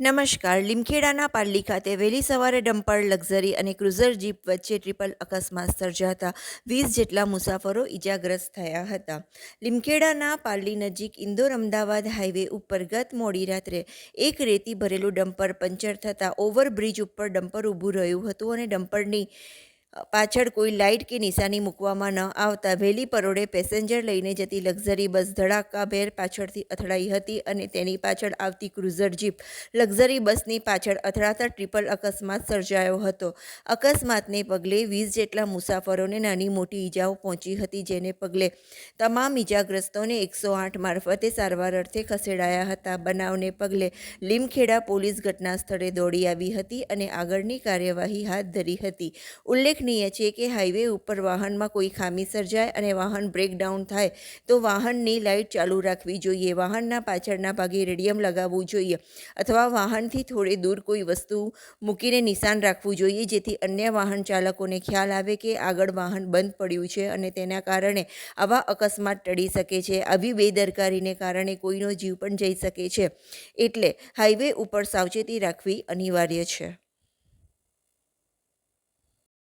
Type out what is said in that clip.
નમસ્કાર. લીમખેડાના પાર્લી ખાતે વહેલી સવારે ડમ્પર, લક્ઝરી અને ક્રુઝર જીપ વચ્ચે ટ્રિપલ અકસ્માત સર્જાતા વીસ જેટલા મુસાફરો ઇજાગ્રસ્ત થયા હતા. લીમખેડાના પાર્લી નજીક ઇન્દોર અમદાવાદ હાઈવે ઉપર ગત મોડી રાત્રે એક રેતી ભરેલું ડમ્પર પંચર થતાં ઓવરબ્રિજ ઉપર ડમ્પર ઊભું રહ્યું હતું અને ડમ્પરની પાછળ કોઈ લાઇટ કે નિશાની મૂકવામાં ન આવતા વહેલી પરોળે પેસેન્જર લઈને જતી લક્ઝરી બસ ધડાકાભેર પાછળથી અથડાઈ હતી અને તેની પાછળ આવતી ક્રુઝર જીપ લક્ઝરી બસની પાછળ અથડાતા ટ્રિપલ અકસ્માત સર્જાયો હતો. અકસ્માતને પગલે વીસ જેટલા મુસાફરોને નાની મોટી ઈજાઓ પહોંચી હતી, જેને પગલે તમામ ઈજાગ્રસ્તોને એકસો આઠ મારફતે સારવાર અર્થે ખસેડાયા હતા. બનાવને પગલે લીમખેડા પોલીસ ઘટના સ્થળે દોડી આવી હતી અને આગળની કાર્યવાહી હાથ ધરી હતી. ઉલ્લેખનીય છે કે હાઈવે ઉપર વાહનમાં કોઈ ખામી સર્જાય અને વાહન બ્રેકડાઉન થાય, તો વાહનની લાઇટ ચાલુ રાખવી જોઈએ. વાહનના પાછળના ભાગે રેડિયમ લગાવવું જોઈએ અથવા વાહનથી થોડે દૂર કોઈ વસ્તુ મૂકીને નિશાન રાખવું જોઈએ, જેથી અન્ય વાહન ચાલકોને ખ્યાલ આવે કે આગળ વાહન બંધ પડ્યું છે અને તેના કારણે આવા અકસ્માત ટળી શકે છે. આવી બેદરકારીને કારણે કોઈનો જીવ પણ જઈ શકે છે. એટલે હાઈવે ઉપર સાવચેતી રાખવી અનિવાર્ય છે.